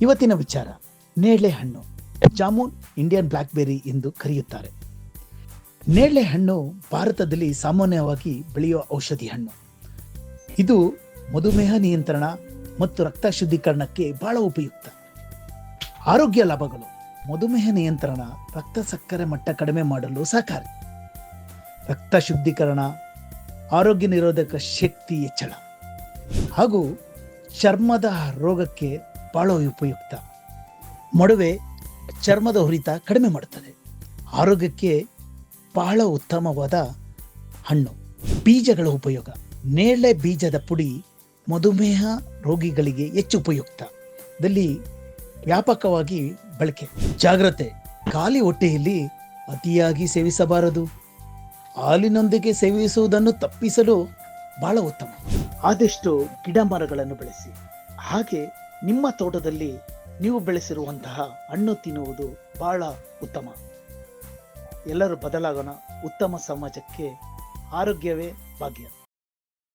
ಇವತ್ತಿನ ವಿಚಾರ ನೇರಳೆ ಹಣ್ಣು ಜಾಮೂನ್ ಇಂಡಿಯನ್ ಬ್ಲ್ಯಾಕ್ಬೆರಿ ಎಂದು ಕರೆಯುತ್ತಾರೆ. ನೇರಳೆ ಹಣ್ಣು ಭಾರತದಲ್ಲಿ ಸಾಮಾನ್ಯವಾಗಿ ಬೆಳೆಯುವ ಔಷಧಿ ಹಣ್ಣು. ಇದು ಮಧುಮೇಹ ನಿಯಂತ್ರಣ ಮತ್ತು ರಕ್ತ ಶುದ್ಧೀಕರಣಕ್ಕೆ ಬಹಳ ಉಪಯುಕ್ತ. ಆರೋಗ್ಯ ಲಾಭಗಳು, ಮಧುಮೇಹ ನಿಯಂತ್ರಣ, ರಕ್ತ ಸಕ್ಕರೆ ಮಟ್ಟ ಕಡಿಮೆ ಮಾಡಲು ಸಹಕಾರಿ. ರಕ್ತ ಶುದ್ಧೀಕರಣ, ಆರೋಗ್ಯ ನಿರೋಧಕ ಶಕ್ತಿ ಹೆಚ್ಚಳ. ಹಾಗೂ ಚರ್ಮದ ರೋಗಕ್ಕೆ ಬಹಳ ಉಪಯುಕ್ತ. ಮಡುವೆ ಚರ್ಮದ ಹುರಿತ ಕಡಿಮೆ ಮಾಡುತ್ತದೆ ಆರೋಗ್ಯಕ್ಕೆ ಬಹಳ ಉತ್ತಮವಾದ ಹಣ್ಣು. ಬೀಜಗಳ ಉಪಯೋಗ. ನೇರಳೆ ಬೀಜದ ಪುಡಿ ಮಧುಮೇಹ ರೋಗಿಗಳಿಗೆ ಹೆಚ್ಚು ಉಪಯುಕ್ತ. ದಲ್ಲಿ ವ್ಯಾಪಕವಾಗಿ ಬಳಕೆ. ಜಾಗ್ರತೆ. ಖಾಲಿ ಹೊಟ್ಟೆಯಲ್ಲಿ ಅತಿಯಾಗಿ ಸೇವಿಸಬಾರದು. ಹಾಲಿನೊಂದಿಗೆ ಸೇವಿಸುವುದನ್ನು ತಪ್ಪಿಸಲು ಬಹಳ ಉತ್ತಮ. ಆದಷ್ಟು ಗಿಡ ಮರಗಳನ್ನು ಬೆಳೆಸಿ. ಹಾಗೆ ನಿಮ್ಮ ತೋಟದಲ್ಲಿ ನೀವು ಬೆಳೆಸಿರುವಂತಹ ಹಣ್ಣು ತಿನ್ನುವುದು ಬಹಳ ಉತ್ತಮ. ಎಲ್ಲರೂ ಬದಲಾಗೋಣ. ಉತ್ತಮ ಸಮಾಜಕ್ಕೆ ಆರೋಗ್ಯವೇ ಭಾಗ್ಯ.